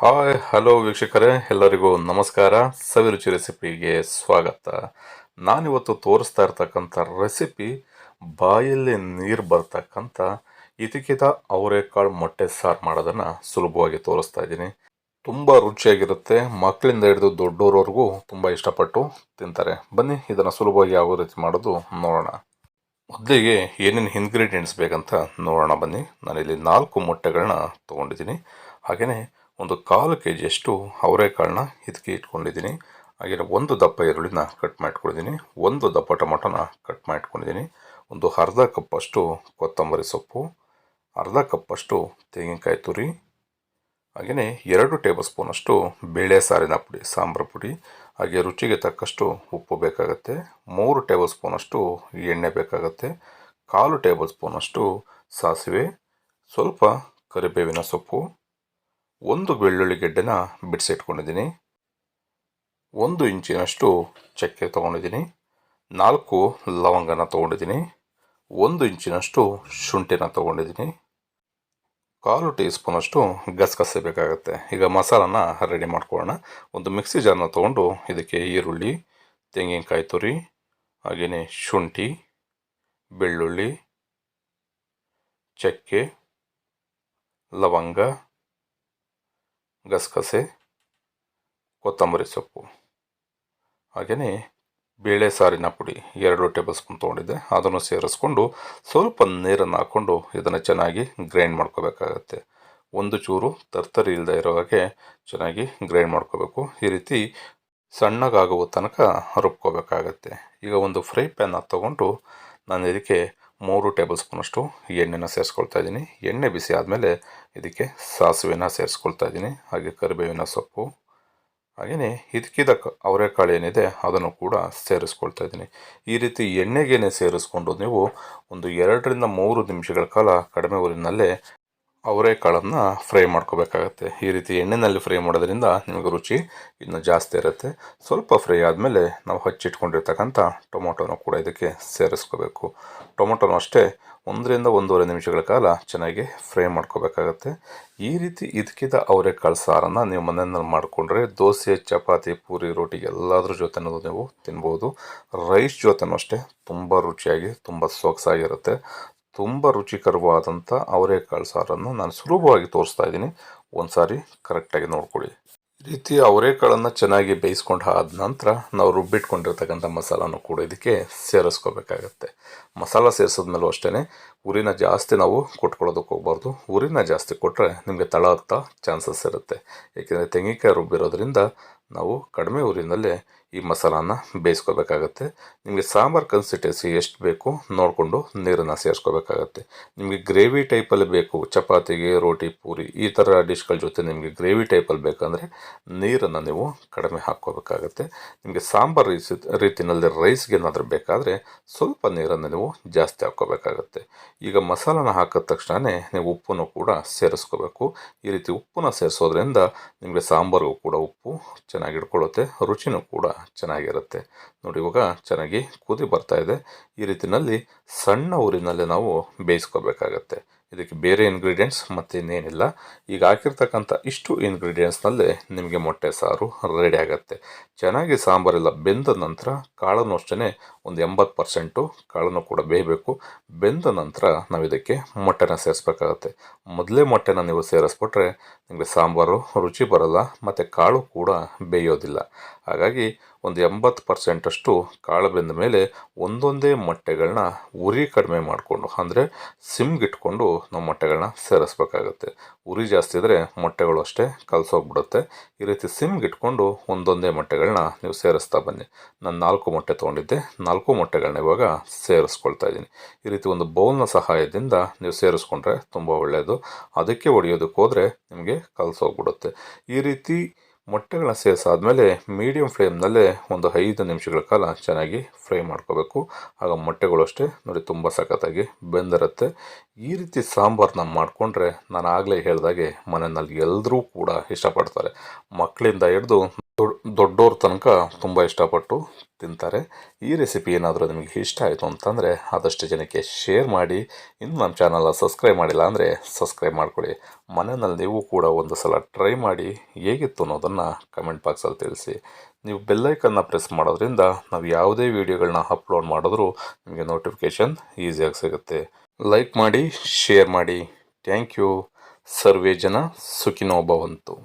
Hi hello ವೀಕ್ಷಕರೇ, ಎಲ್ಲರಿಗೂ ನಮಸ್ಕಾರ. ಸವಿರುಚಿ ರೆಸಿಪಿಗೆ ಸ್ವಾಗತ. ನಾನಿವತ್ತು ತೋರಿಸ್ತಾ ಇರ್ತಕ್ಕಂಥ ರೆಸಿಪಿ ಬಾಯಲ್ಲಿ ನೀರು ಬರ್ತಕ್ಕಂಥ ಇತಿಕಿತ ಅವರೆಕಾಳು ಮೊಟ್ಟೆ ಸಾರು ಮಾಡೋದನ್ನು ಸುಲಭವಾಗಿ ತೋರಿಸ್ತಾ ಇದ್ದೀನಿ. ತುಂಬ ರುಚಿಯಾಗಿರುತ್ತೆ. ಮಕ್ಕಳಿಂದ ಹಿಡಿದು ದೊಡ್ಡೋರವರೆಗೂ ತುಂಬ ಇಷ್ಟಪಟ್ಟು ತಿಂತಾರೆ. ಬನ್ನಿ, ಇದನ್ನು ಸುಲಭವಾಗಿ ಯಾವ ರೀತಿ ಮಾಡೋದು ನೋಡೋಣ. ಮೊದಲಿಗೆ ಏನೇನು ಇಂಗ್ರೀಡಿಯೆಂಟ್ಸ್ ಬೇಕಂತ ನೋಡೋಣ ಬನ್ನಿ. ನಾನಿಲ್ಲಿ ನಾಲ್ಕು ಮೊಟ್ಟೆಗಳನ್ನ ತೊಗೊಂಡಿದ್ದೀನಿ. ಹಾಗೆಯೇ ಒಂದು ಕಾಲು ಕೆ ಜಿಯಷ್ಟು ಅವರೆಕಾಳನ್ನ ಇದಕ್ಕೆ ಇಟ್ಕೊಂಡಿದ್ದೀನಿ. ಹಾಗೆಯೇ ಒಂದು ದಪ್ಪ ಈರುಳ್ಳಿನ ಕಟ್ ಮಾಡ್ಕೊಂಡಿದ್ದೀನಿ ಒಂದು ದಪ್ಪ ಟೊಮೊಟೊನ ಕಟ್ ಮಾಡಿಟ್ಕೊಂಡಿದ್ದೀನಿ ಒಂದು ಅರ್ಧ ಕಪ್ಪಷ್ಟು ಕೊತ್ತಂಬರಿ ಸೊಪ್ಪು, ಅರ್ಧ ಕಪ್ಪಷ್ಟು ತೆಂಗಿನಕಾಯಿ ತುರಿ ಹಾಗೆಯೇ ಎರಡು ಟೇಬಲ್ ಸ್ಪೂನಷ್ಟು ಬೇಳೆ ಸಾರಿನ ಪುಡಿ, ಸಾಂಬಾರು ಪುಡಿ, ಹಾಗೆ ರುಚಿಗೆ ತಕ್ಕಷ್ಟು ಉಪ್ಪು ಬೇಕಾಗುತ್ತೆ. ಮೂರು ಟೇಬಲ್ ಸ್ಪೂನಷ್ಟು ಎಣ್ಣೆ ಬೇಕಾಗುತ್ತೆ. ಕಾಲು ಟೇಬಲ್ ಸ್ಪೂನಷ್ಟು ಸಾಸಿವೆ, ಸ್ವಲ್ಪ ಕರಿಬೇವಿನ ಸೊಪ್ಪು ಒಂದು ಬೆಳ್ಳುಳ್ಳಿ ಗೆಡ್ಡೆನ ಬಿಡಿಸಿಟ್ಕೊಂಡಿದ್ದೀನಿ ಒಂದು ಇಂಚಿನಷ್ಟು ಚಕ್ಕೆ ತೊಗೊಂಡಿದ್ದೀನಿ. ನಾಲ್ಕು ಲವಂಗನ ತೊಗೊಂಡಿದ್ದೀನಿ. ಒಂದು ಇಂಚಿನಷ್ಟು ಶುಂಠಿನ ತೊಗೊಂಡಿದ್ದೀನಿ. ಕಾಲು ಟೀ ಸ್ಪೂನಷ್ಟು ಗಸಗಸೆ ಬೇಕಾಗುತ್ತೆ. ಈಗ ಮಸಾಲನ ರೆಡಿ ಮಾಡ್ಕೊಳ್ಳೋಣ. ಒಂದು ಮಿಕ್ಸಿ ಜಾರನ್ನ ತೊಗೊಂಡು ಇದಕ್ಕೆ ಈರುಳ್ಳಿ, ತೆಂಗಿನಕಾಯಿ ತುರಿ, ಹಾಗೆಯೇ ಶುಂಠಿ, ಬೆಳ್ಳುಳ್ಳಿ, ಚಕ್ಕೆ, ಲವಂಗ ಗಸಗಸೆ, ಕೊತ್ತಂಬರಿ ಸೊಪ್ಪು, ಹಾಗೆಯೇ ಬೇಳೆ ಸಾರಿನ ಪುಡಿ ಎರಡು ಟೇಬಲ್ ಸ್ಪೂನ್ ತೊಗೊಂಡಿದ್ದೆ. ಅದನ್ನು ಸೇರಿಸ್ಕೊಂಡು ಸ್ವಲ್ಪ ನೀರನ್ನು ಹಾಕ್ಕೊಂಡು ಇದನ್ನು ಚೆನ್ನಾಗಿ ಗ್ರೈಂಡ್ ಮಾಡ್ಕೋಬೇಕಾಗತ್ತೆ. ಒಂದು ಚೂರು ತರ್ತರಿ ಇಲ್ಲದೆ ಇರೋ ಹಾಗೆ ಚೆನ್ನಾಗಿ ಗ್ರೈಂಡ್ ಮಾಡ್ಕೋಬೇಕು. ಈ ರೀತಿ ಸಣ್ಣಗಾಗುವ ತನಕ ರುಬ್ಕೋಬೇಕಾಗತ್ತೆ. ಈಗ ಒಂದು ಫ್ರೈ ಪ್ಯಾನ್ನ ತೊಗೊಂಡು ನಾನು ಇದಕ್ಕೆ ಮೂರು ಟೇಬಲ್ ಸ್ಪೂನಷ್ಟು ಎಣ್ಣೆನ ಸೇರಿಸ್ಕೊಳ್ತಾ ಇದ್ದೀನಿ. ಎಣ್ಣೆ ಬಿಸಿ ಆದಮೇಲೆ ಇದಕ್ಕೆ ಸಾಸಿವೆನ ಸೇರಿಸ್ಕೊಳ್ತಾ ಇದ್ದೀನಿ. ಹಾಗೆ ಕರಿಬೇವಿನ ಸೊಪ್ಪು ಹಾಗೆಯೇ ಇದಕ್ಕಿದ ಅವರೆಕಾಳು ಏನಿದೆ ಅದನ್ನು ಕೂಡ ಸೇರಿಸ್ಕೊಳ್ತಾ ಇದ್ದೀನಿ. ಈ ರೀತಿ ಎಣ್ಣೆಗೇನೆ ಸೇರಿಸ್ಕೊಂಡು ನೀವು ಒಂದು ಎರಡರಿಂದ ಮೂರು ನಿಮಿಷಗಳ ಕಾಲ ಕಡಿಮೆ ಊರಿನಲ್ಲೇ ಅವರೆಕಾಳನ್ನು ಫ್ರೈ ಮಾಡ್ಕೋಬೇಕಾಗತ್ತೆ. ಈ ರೀತಿ ಎಣ್ಣೆಯಲ್ಲಿ ಫ್ರೈ ಮಾಡೋದ್ರಿಂದ ನಿಮಗೆ ರುಚಿ ಇನ್ನೂ ಜಾಸ್ತಿ ಇರುತ್ತೆ. ಸ್ವಲ್ಪ ಫ್ರೈ ಆದಮೇಲೆ ನಾವು ಹಚ್ಚಿಟ್ಕೊಂಡಿರ್ತಕ್ಕಂಥ ಟೊಮೊಟೊನ ಕೂಡ ಇದಕ್ಕೆ ಸೇರಿಸ್ಕೋಬೇಕು. ಟೊಮೊಟೊನೂ ಅಷ್ಟೇ ಒಂದರಿಂದ ಒಂದೂವರೆ ನಿಮಿಷಗಳ ಕಾಲ ಚೆನ್ನಾಗಿ ಫ್ರೈ ಮಾಡ್ಕೋಬೇಕಾಗತ್ತೆ. ಈ ರೀತಿ ಇದಕ್ಕಿದ ಅವರೆಕಾಳು ಸಾರನ್ನು ನೀವು ಮನೆಯಲ್ಲಿ ಮಾಡಿಕೊಂಡ್ರೆ ದೋಸೆ, ಚಪಾತಿ, ಪೂರಿ, ರೋಟಿ ಎಲ್ಲದರ ಜೊತೆನೂ ನೀವು ತಿನ್ಬೋದು. ರೈಸ್ ಜೊತೆನೂ ಅಷ್ಟೇ ತುಂಬ ರುಚಿಯಾಗಿ, ತುಂಬ ಸೊಗಸಾಗಿರುತ್ತೆ. ತುಂಬ ರುಚಿಕರವಾದಂಥ ಅವರೆಕಾಳು ಸಾರನ್ನು ನಾನು ಸುಲಭವಾಗಿ ತೋರಿಸ್ತಾ ಇದ್ದೀನಿ. ಒಂದು ಸಾರಿ ಕರೆಕ್ಟಾಗಿ ನೋಡ್ಕೊಳ್ಳಿ. ಈ ರೀತಿ ಅವರೆಕಾಳನ್ನು ಚೆನ್ನಾಗಿ ಬೇಯಿಸ್ಕೊಂಡು ಆದ ನಂತರ ನಾವು ರುಬ್ಬಿಟ್ಕೊಂಡಿರ್ತಕ್ಕಂಥ ಮಸಾಲಾನು ಕೂಡ ಇದಕ್ಕೆ ಸೇರಿಸ್ಕೋಬೇಕಾಗತ್ತೆ. ಮಸಾಲ ಸೇರಿಸಿದ್ಮೇಲೂ ಅಷ್ಟೇ ಉರಿನ ಜಾಸ್ತಿ ನಾವು ಕೊಟ್ಕೊಳ್ಳೋದಕ್ಕೆ ಹೋಗ್ಬಾರ್ದು. ಉರಿನ ಜಾಸ್ತಿ ಕೊಟ್ಟರೆ ನಿಮಗೆ ತಳ ಹತ್ತ ಚಾನ್ಸಸ್ ಇರುತ್ತೆ. ಏಕೆಂದರೆ ತೆಂಗಿನಕಾಯಿ ರುಬ್ಬಿರೋದ್ರಿಂದ ನಾವು ಕಡಿಮೆ ಊರಿನಲ್ಲೇ ಈ ಮಸಾಲಾನ ಬೇಯಿಸ್ಕೋಬೇಕಾಗತ್ತೆ. ನಿಮಗೆ ಸಾಂಬಾರು ಕನ್ಸಿಸ್ಟೆನ್ಸಿ ಎಷ್ಟು ಬೇಕು ನೋಡಿಕೊಂಡು ನೀರನ್ನು ಸೇರಿಸ್ಕೋಬೇಕಾಗತ್ತೆ. ನಿಮಗೆ ಗ್ರೇವಿ ಟೈಪಲ್ಲಿ ಬೇಕು, ಚಪಾತಿಗೆ ರೋಟಿ, ಪೂರಿ, ಈ ಥರ ಡಿಶ್ಗಳ ಜೊತೆ ನಿಮಗೆ ಗ್ರೇವಿ ಟೈಪಲ್ಲಿ ಬೇಕಂದರೆ ನೀರನ್ನು ನೀವು ಕಡಿಮೆ ಹಾಕ್ಕೋಬೇಕಾಗತ್ತೆ. ನಿಮಗೆ ಸಾಂಬಾರು ರೀತಿ ರೀತಿಯಲ್ಲಿ ರೈಸ್ಗೆ ಏನಾದರೂ ಬೇಕಾದರೆ ಸ್ವಲ್ಪ ನೀರನ್ನು ನೀವು ಜಾಸ್ತಿ ಹಾಕ್ಕೋಬೇಕಾಗತ್ತೆ. ಈಗ ಮಸಾಲಾನ ಹಾಕಿದ ತಕ್ಷಣವೇ ನೀವು ಉಪ್ಪನ್ನು ಕೂಡ ಸೇರಿಸ್ಕೋಬೇಕು. ಈ ರೀತಿ ಉಪ್ಪನ್ನು ಸೇರಿಸೋದ್ರಿಂದ ನಿಮಗೆ ಸಾಂಬಾರಿಗೂ ಕೂಡ ಉಪ್ಪು ಚೆನ್ನಾಗಿ ಇಟ್ಕೊಳ್ಳುತ್ತೆ ರುಚಿನೂ ಕೂಡ ಚೆನ್ನಾಗಿರುತ್ತೆ. ನೋಡಿ, ಇವಾಗ ಚೆನ್ನಾಗಿ ಕುದಿ ಬರ್ತಾ ಇದೆ. ಈ ರೀತಿಯಲ್ಲಿ ಸಣ್ಣ ಊರಿನಲ್ಲಿ ನಾವು ಬೇಯಿಸ್ಕೋಬೇಕಾಗತ್ತೆ. ಇದಕ್ಕೆ ಬೇರೆ ಇನ್ಗ್ರೀಡಿಯೆಂಟ್ಸ್ ಮತ್ತು ಇನ್ನೇನಿಲ್ಲ. ಈಗ ಹಾಕಿರ್ತಕ್ಕಂಥ ಇಷ್ಟು ಇಂಗ್ರೀಡಿಯೆಂಟ್ಸ್ನಲ್ಲೇ ನಿಮಗೆ ಮೊಟ್ಟೆ ಸಾರು ರೆಡಿ ಆಗುತ್ತೆ. ಚೆನ್ನಾಗಿ ಸಾಂಬಾರೆಲ್ಲ ಬೆಂದ ನಂತರ ಕಾಳನ್ನು ಅಷ್ಟೇ ಒಂದು ಎಂಬತ್ತು ಪರ್ಸೆಂಟು ಕಾಳನ್ನು ಕೂಡ ಬೇಯಬೇಕು. ಬೆಂದ ನಂತರ ನಾವು ಇದಕ್ಕೆ ಮೊಟ್ಟೆನ ಸೇರಿಸ್ಬೇಕಾಗತ್ತೆ. ಮೊದಲೇ ಮೊಟ್ಟೆನ ನೀವು ಸೇರಿಸ್ಬಿಟ್ರೆ ನಿಮಗೆ ಸಾಂಬಾರು ರುಚಿ ಬರಲ್ಲ, ಮತ್ತು ಕಾಳು ಕೂಡ ಬೇಯೋದಿಲ್ಲ. ಹಾಗಾಗಿ ಒಂದು ಎಂಬತ್ತು ಪರ್ಸೆಂಟಷ್ಟು ಕಾಳು ಬೆಂದ ಮೇಲೆ ಒಂದೊಂದೇ ಮೊಟ್ಟೆಗಳನ್ನ ಉರಿ ಕಡಿಮೆ ಮಾಡಿಕೊಂಡು, ಅಂದರೆ ಸಿಮ್ಗಿಟ್ಕೊಂಡು ನಾವು ಮೊಟ್ಟೆಗಳನ್ನ ಸೇರಿಸ್ಬೇಕಾಗತ್ತೆ. ಉರಿ ಜಾಸ್ತಿ ಇದ್ದರೆ ಮೊಟ್ಟೆಗಳು ಅಷ್ಟೇ ಕಲಸೋಗ್ಬಿಡುತ್ತೆ. ಈ ರೀತಿ ಸಿಮ್ಗಿಟ್ಕೊಂಡು ಒಂದೊಂದೇ ಮೊಟ್ಟೆಗಳನ್ನ ನೀವು ಸೇರಿಸ್ತಾ ಬನ್ನಿ. ನಾನು ನಾಲ್ಕು ಮೊಟ್ಟೆ ತೊಗೊಂಡಿದ್ದೆ. ನಾಲ್ಕು ಮೊಟ್ಟೆಗಳನ್ನ ಇವಾಗ ಸೇರಿಸ್ಕೊಳ್ತಾ ಇದ್ದೀನಿ. ಈ ರೀತಿ ಒಂದು ಬೌಲ್ನ ಸಹಾಯದಿಂದ ನೀವು ಸೇರಿಸ್ಕೊಂಡ್ರೆ ತುಂಬ ಒಳ್ಳೆಯದು ಅದಕ್ಕೆ ಹೊಡೆಯೋದಕ್ಕೆ ಹೋದರೆ ನಿಮಗೆ ಕಲಸೋಗ್ಬಿಡುತ್ತೆ. ಈ ರೀತಿ ಮೊಟ್ಟೆಗಳನ್ನ ಸೇರಿಸಾದಮೇಲೆ ಮೀಡಿಯಮ್ ಫ್ಲೇಮ್ನಲ್ಲೇ ಒಂದು ಐದು ನಿಮಿಷಗಳ ಕಾಲ ಚೆನ್ನಾಗಿ ಫ್ರೈ ಮಾಡ್ಕೋಬೇಕು. ಆಗ ಮೊಟ್ಟೆಗಳು ಅಷ್ಟೇ ನೋಡಿ ತುಂಬ ಸಖತ್ತಾಗಿ ಬೆಂದಿರುತ್ತೆ. ಈ ರೀತಿ ಸಾಂಬಾರನ್ನ ಮಾಡಿಕೊಂಡ್ರೆ ನಾನು ಆಗಲೇ ಹೇಳಿದಾಗೆ ಮನೆಯಲ್ಲಿ ಎಲ್ಲರೂ ಕೂಡ ಇಷ್ಟಪಡ್ತಾರೆ. ಮಕ್ಕಳಿಂದ ಹಿಡಿದು ದೊಡ್ಡೋರ ತನಕ ತುಂಬ ಇಷ್ಟಪಟ್ಟು ತಿಂತಾರೆ. ಈ ರೆಸಿಪಿ ಏನಾದರೂ ನಿಮಗೆ ಇಷ್ಟ ಆಯಿತು ಅಂತಂದರೆ ಆದಷ್ಟು ಜನಕ್ಕೆ ಶೇರ್ ಮಾಡಿ. ಇನ್ನು ನಮ್ಮ ಚಾನಲ್ನ ಸಬ್ಸ್ಕ್ರೈಬ್ ಮಾಡಿಲ್ಲ ಅಂದರೆ ಸಬ್ಸ್ಕ್ರೈಬ್ ಮಾಡ್ಕೊಳ್ಳಿ ಮನೆಯಲ್ಲಿ ನೀವು ಕೂಡ ಒಂದು ಸಲ ಟ್ರೈ ಮಾಡಿ ಹೇಗಿತ್ತು ಅನ್ನೋದನ್ನು ಕಮೆಂಟ್ ಬಾಕ್ಸಲ್ಲಿ ತಿಳಿಸಿ. ನೀವು ಬೆಲ್ಲೈಕನ್ನ ಪ್ರೆಸ್ ಮಾಡೋದ್ರಿಂದ ನಾವು ಯಾವುದೇ ವೀಡಿಯೋಗಳನ್ನ ಅಪ್ಲೋಡ್ ಮಾಡಿದ್ರೂ ನಿಮಗೆ ನೋಟಿಫಿಕೇಷನ್ ಈಸಿಯಾಗಿ ಸಿಗುತ್ತೆ. ಲೈಕ್ ಮಾಡಿ ಶೇರ್ ಮಾಡಿ. ಥ್ಯಾಂಕ್ ಯು ಸರ್ವೇ ಜನ ಸುಖಿನೋ ಭವಂತು